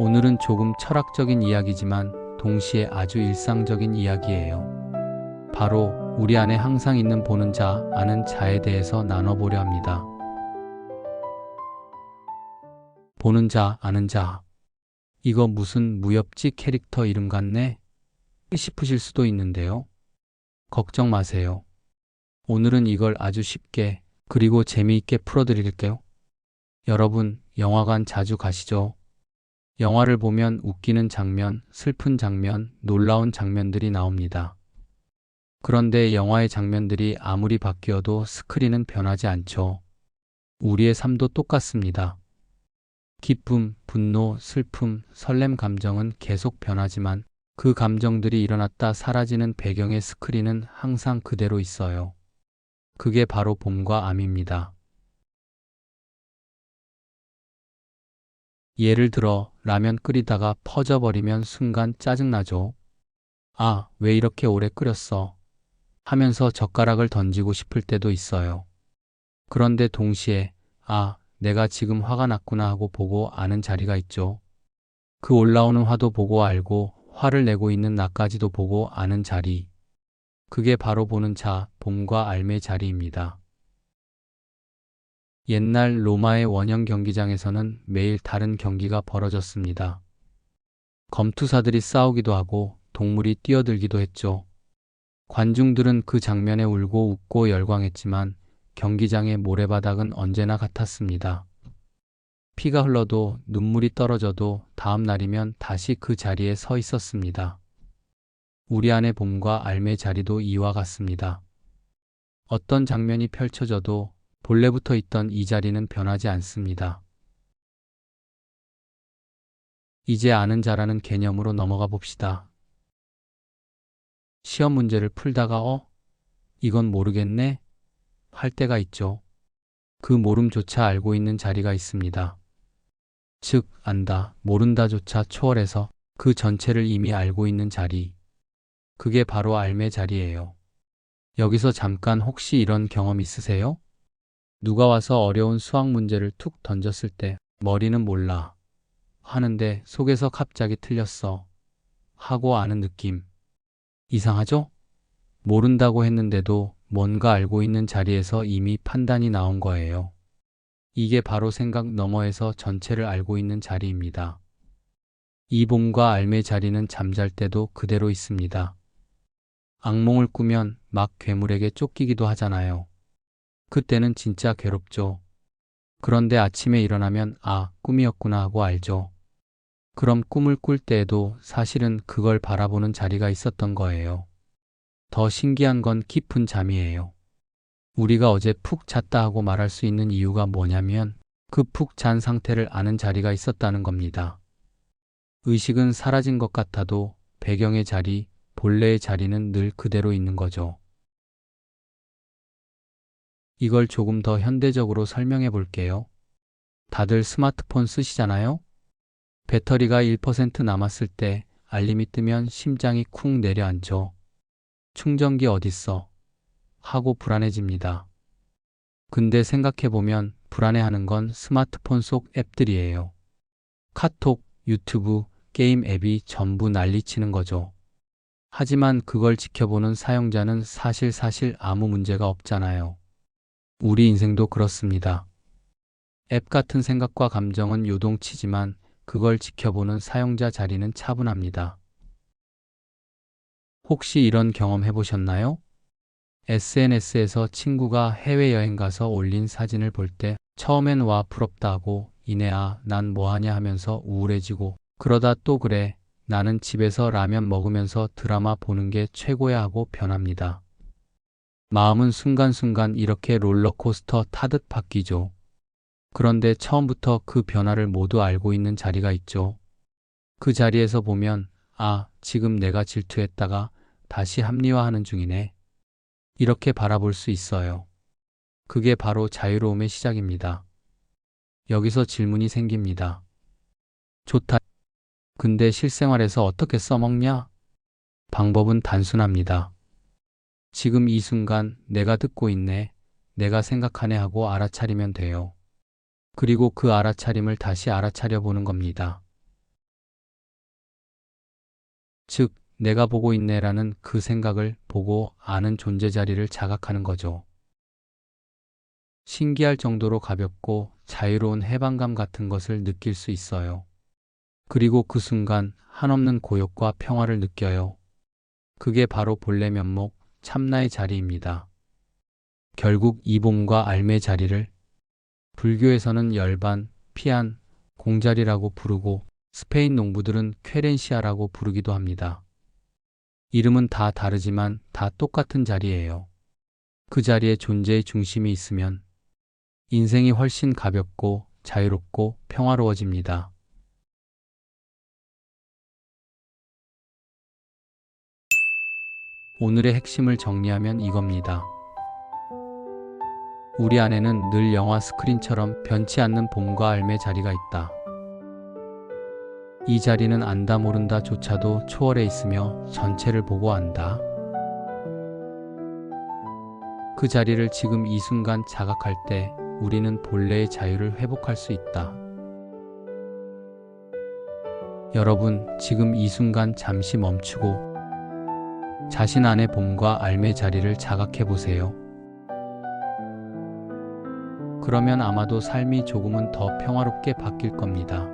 오늘은 조금 철학적인 이야기지만 동시에 아주 일상적인 이야기예요. 바로 우리 안에 항상 있는 보는 자, 아는 자에 대해서 나눠보려 합니다. 보는 자, 아는 자. 이거 무슨 무협지 캐릭터 이름 같네? 싶으실 수도 있는데요. 걱정 마세요. 오늘은 이걸 아주 쉽게 그리고 재미있게 풀어드릴게요. 여러분, 영화관 자주 가시죠? 영화를 보면 웃기는 장면, 슬픈 장면, 놀라운 장면들이 나옵니다. 그런데 영화의 장면들이 아무리 바뀌어도 스크린은 변하지 않죠. 우리의 삶도 똑같습니다. 기쁨, 분노, 슬픔, 설렘 감정은 계속 변하지만 그 감정들이 일어났다 사라지는 배경의 스크린은 항상 그대로 있어요. 그게 바로 봄과 암입니다. 예를 들어 라면 끓이다가 퍼져버리면 순간 짜증나죠. 아, 왜 이렇게 오래 끓였어? 하면서 젓가락을 던지고 싶을 때도 있어요. 그런데 동시에 아, 내가 지금 화가 났구나 하고 보고 아는 자리가 있죠. 그 올라오는 화도 보고 알고 화를 내고 있는 나까지도 보고 아는 자리. 그게 바로 보는 자, 봄과 알매 자리입니다. 옛날 로마의 원형 경기장에서는 매일 다른 경기가 벌어졌습니다. 검투사들이 싸우기도 하고 동물이 뛰어들기도 했죠. 관중들은 그 장면에 울고 웃고 열광했지만 경기장의 모래바닥은 언제나 같았습니다. 피가 흘러도 눈물이 떨어져도 다음 날이면 다시 그 자리에 서 있었습니다. 우리 안의 봄과 알매 자리도 이와 같습니다. 어떤 장면이 펼쳐져도 본래부터 있던 이 자리는 변하지 않습니다. 이제 아는 자라는 개념으로 넘어가 봅시다. 시험 문제를 풀다가 어? 이건 모르겠네? 할 때가 있죠. 그 모름조차 알고 있는 자리가 있습니다. 즉, 안다, 모른다조차 초월해서 그 전체를 이미 알고 있는 자리. 그게 바로 알매 자리예요. 여기서 잠깐 혹시 이런 경험 있으세요? 누가 와서 어려운 수학 문제를 툭 던졌을 때 머리는 몰라 하는데 속에서 갑자기 틀렸어 하고 아는 느낌. 이상하죠? 모른다고 했는데도 뭔가 알고 있는 자리에서 이미 판단이 나온 거예요. 이게 바로 생각 너머에서 전체를 알고 있는 자리입니다. 이 봄과 알매 자리는 잠잘 때도 그대로 있습니다. 악몽을 꾸면 막 괴물에게 쫓기기도 하잖아요. 그때는 진짜 괴롭죠. 그런데 아침에 일어나면 아, 꿈이었구나 하고 알죠. 그럼 꿈을 꿀 때에도 사실은 그걸 바라보는 자리가 있었던 거예요. 더 신기한 건 깊은 잠이에요. 우리가 어제 푹 잤다 하고 말할 수 있는 이유가 뭐냐면 그 푹 잔 상태를 아는 자리가 있었다는 겁니다. 의식은 사라진 것 같아도 배경의 자리, 본래의 자리는 늘 그대로 있는 거죠. 이걸 조금 더 현대적으로 설명해 볼게요. 다들 스마트폰 쓰시잖아요? 배터리가 1% 남았을 때 알림이 뜨면 심장이 쿵 내려앉죠. 충전기 어딨어? 하고 불안해집니다. 근데 생각해보면 불안해하는 건 스마트폰 속 앱들이에요. 카톡, 유튜브, 게임 앱이 전부 난리치는 거죠. 하지만 그걸 지켜보는 사용자는 사실 사실 아무 문제가 없잖아요. 우리 인생도 그렇습니다. 앱 같은 생각과 감정은 요동치지만 그걸 지켜보는 사용자 자리는 차분합니다. 혹시 이런 경험 해보셨나요? SNS에서 친구가 해외여행 가서 올린 사진을 볼 때 처음엔 와 부럽다 하고 이내아 난 뭐하냐 하면서 우울해지고 그러다 또 그래 나는 집에서 라면 먹으면서 드라마 보는 게 최고야 하고 변합니다. 마음은 순간순간 이렇게 롤러코스터 타듯 바뀌죠. 그런데 처음부터 그 변화를 모두 알고 있는 자리가 있죠. 그 자리에서 보면, 아, 지금 내가 질투했다가 다시 합리화하는 중이네. 이렇게 바라볼 수 있어요. 그게 바로 자유로움의 시작입니다. 여기서 질문이 생깁니다. 좋다. 근데 실생활에서 어떻게 써먹냐? 방법은 단순합니다. 지금 이 순간 내가 듣고 있네, 내가 생각하네 하고 알아차리면 돼요. 그리고 그 알아차림을 다시 알아차려 보는 겁니다. 즉, 내가 보고 있네라는 그 생각을 보고 아는 존재 자리를 자각하는 거죠. 신기할 정도로 가볍고 자유로운 해방감 같은 것을 느낄 수 있어요. 그리고 그 순간 한없는 고욕과 평화를 느껴요. 그게 바로 본래 면목, 참나의 자리입니다. 결국 이 봄과 알매 자리를 불교에서는 열반, 피안, 공자리라고 부르고 스페인 농부들은 쾌렌시아라고 부르기도 합니다. 이름은 다 다르지만 다 똑같은 자리예요. 그 자리에 존재의 중심이 있으면 인생이 훨씬 가볍고 자유롭고 평화로워집니다. 오늘의 핵심을 정리하면 이겁니다. 우리 안에는 늘 영화 스크린처럼 변치 않는 봄과 알매 자리가 있다. 이 자리는 안다 모른다 조차도 초월해 있으며 전체를 보고 안다. 그 자리를 지금 이 순간 자각할 때 우리는 본래의 자유를 회복할 수 있다. 여러분, 지금 이 순간 잠시 멈추고 자신 안의 봄과 알매 자리를 자각해 보세요. 그러면 아마도 삶이 조금은 더 평화롭게 바뀔 겁니다.